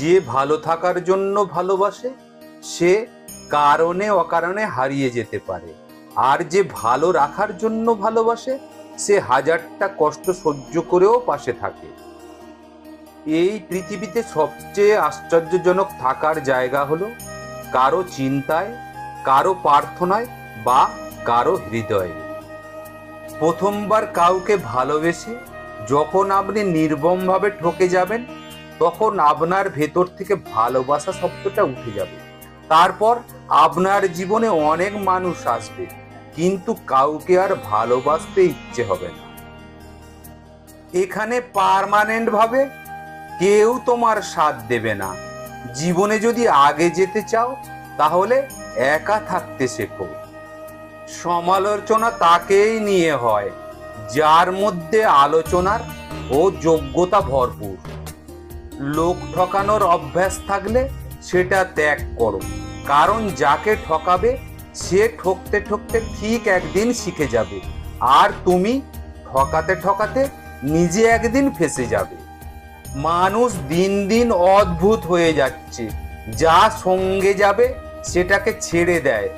যে ভালো থাকার জন্য ভালোবাসে, সে কারণে অকারণে হারিয়ে যেতে পারে। আর যে ভালো রাখার জন্য ভালোবাসে, সে হাজারটা কষ্ট সহ্য করেও পাশে থাকে। এই পৃথিবীতে সবচেয়ে আশ্চর্যজনক থাকার জায়গা হলো কারও চিন্তায়, কারও প্রার্থনায় বা কারও হৃদয়ে। প্রথমবার কাউকে ভালোবেসে যখন আপনি নির্মমভাবে ঠকে যাবেন তখন আপনার ভেতর থেকে ভালোবাসা শব্দটা উঠে যাবে। তারপর আপনার জীবনে অনেক মানুষ আসবে, কিন্তু কাউকে আর ভালোবাসতে ইচ্ছে হবে না। এখানে পার্মানেন্ট ভাবে কেউ তোমার সাথ দেবে না। জীবনে যদি আগে যেতে চাও, তাহলে একা থাকতে শেখো। সমালোচনা তাকেই নিয়ে হয়, যার মধ্যে আলোচনার ও যোগ্যতা ভরপুর। লোক ঠকানোর অভ্যাস থাকলে সেটা ত্যাগ করো। কারণ যাকে ঠকাবে, সে ঠকতে ঠকতে ঠিক একদিন শিখে যাবে। আর তুমি ঠকাতে ঠকাতে নিজে একদিন ফেসে যাবে। মানুষ দিন দিন অদ্ভুত হয়ে যাচ্ছে। যা সঙ্গে যাবে, সেটাকে ছেড়ে দেয়।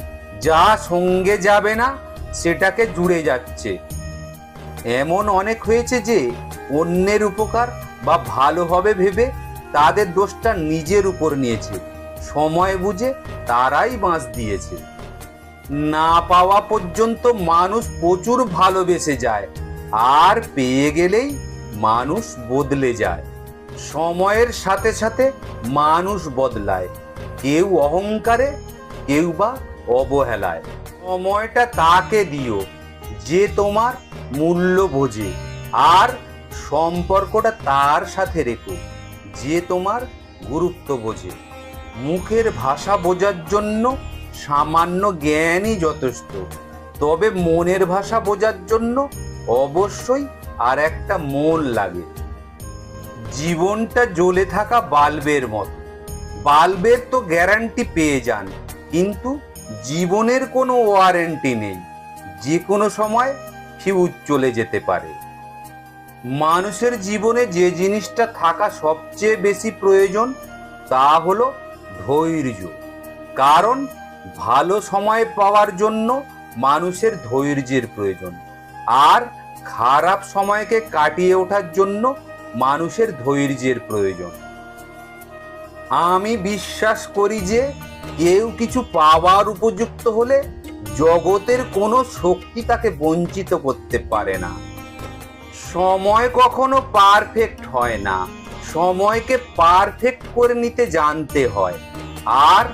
যা সঙ্গে যাবে না, সেটাকে জুড়ে যাচ্ছে। এমন অনেক হয়েছে যে অন্যের উপকার বা ভালো হবে ভেবে তাদের দোষটা নিজের উপর নিয়েছে। সময় বুঝে তারাই বাঁশ দিয়েছে। না পাওয়া পর্যন্ত মানুষ প্রচুর ভালোবেসে যায়। আর পেয়ে গেলেই মানুষ বদলে যায়। সময়ের সাথে সাথে মানুষ বদলায়। কেউ অহংকারে, কেউ বা অবহেলায়। সময়টা তাকে দিও, যে তোমার মূল্য বোঝে। আর সম্পর্কটা তার সাথে রেখো, যে তোমার গুরুত্ব বোঝে। মুখের ভাষা বোঝার জন্য সামান্য জ্ঞানই যথেষ্ট, তবে মনের ভাষা বোঝার জন্য অবশ্যই আর একটা মন লাগে। জীবনটা জ্বলে থাকা বাল্বের মতো। বাল্বের তো গ্যারান্টি পেয়ে যান, কিন্তু জীবনের কোনো ওয়ারেন্টি নেই, যে কোনো সময় ফিউজ চলে যেতে পারে। মানুষের জীবনে যে জিনিসটা থাকা সবচেয়ে বেশি প্রয়োজন, তা হলো ধৈর্য। কারণ ভালো সময় পাওয়ার জন্য মানুষের ধৈর্যের প্রয়োজন। আর খারাপ সময়কে কাটিয়ে ওঠার জন্য মানুষের ধৈর্যের প্রয়োজন। আমি বিশ্বাস করি যে কেউ কিছু পাওয়ার উপযুক্ত হলে জগতের কোনো শক্তি তাকে বঞ্চিত করতে পারে না। সময় কখনো পারফেক্ট হয় না। সময়কে পারফেক্ট করে নিতে জানতে হয়। আর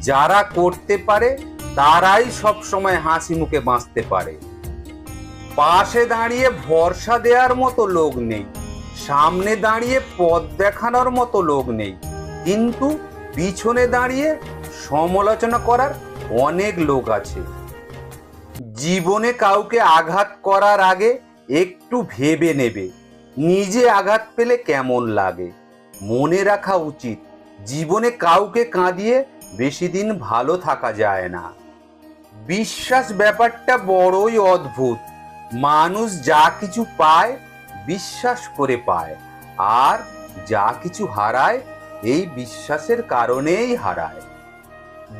যারা করতে পারে, তারাই সব সময় হাসি মুখে বাঁচতে পারে। পাশে দাঁড়িয়ে ভরসা দেওয়ার মতো লোক নেই। সামনে দাঁড়িয়ে পথ দেখানোর মতো লোক নেই। কিন্তু পিছনে দাঁড়িয়ে সমালোচনা করার অনেক লোক আছে। জীবনে কাউকে আঘাত করার আগে একটু ভেবে নেবে, নিজে আঘাত পেলে কেমন লাগে। মনে রাখা উচিত, জীবনে কাউকে কাঁদিয়ে বেশি দিন ভালো থাকা যায় না। বিশ্বাস ব্যাপারটা বড়ই অদ্ভুত। মানুষ যা কিছু পায়, বিশ্বাস করে পায়, আর যা কিছু হারায়, এই বিশ্বাসের কারণেই হারায়।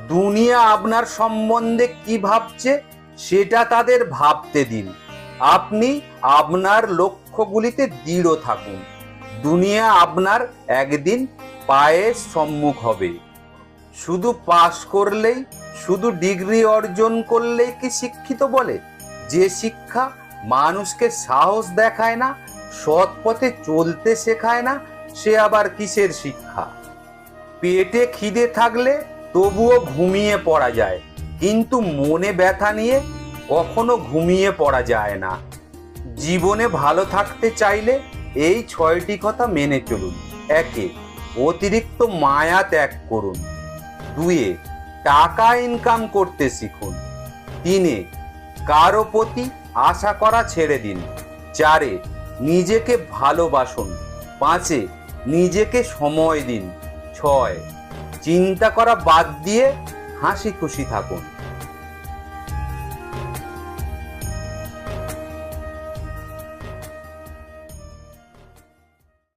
দুনিয়া আপনার সম্বন্ধে কি ভাবছে, সেটা তাদের ভাবতে দিন। আপনি আপনার লক্ষ্যগুলিতে দৃঢ় থাকুন। দুনিয়া আপনার একদিন পায়ের সম্মুখ হবে। শুধু পাশ করলেই, শুধু ডিগ্রি অর্জন করলেই কি শিক্ষিত বলে? যে শিক্ষা মানুষকে সাহস দেখায় না, সৎ পথে চলতে শেখায় না, সে আবার কিসের শিক্ষা? পেটে খিদে থাকলে তবুও ঘুমিয়ে পড়া যায়, কিন্তু মনে ব্যথা নিয়ে কখনো ঘুমিয়ে পড়া যায় না। জীবনে ভালো থাকতে চাইলে এই ছয়টি কথা মেনে চলুন। একে, অতিরিক্ত মায়া ত্যাগ করুন। দুয়ে, টাকা ইনকাম করতে শিখুন। তিনে, কারও প্রতি আশা করা ছেড়ে দিন। চারে, নিজেকে ভালোবাসুন। পাঁচে, নিজেকে সময় দিন। ছয়, চিন্তা করা বাদ দিয়ে হাসি খুশি থাকুন।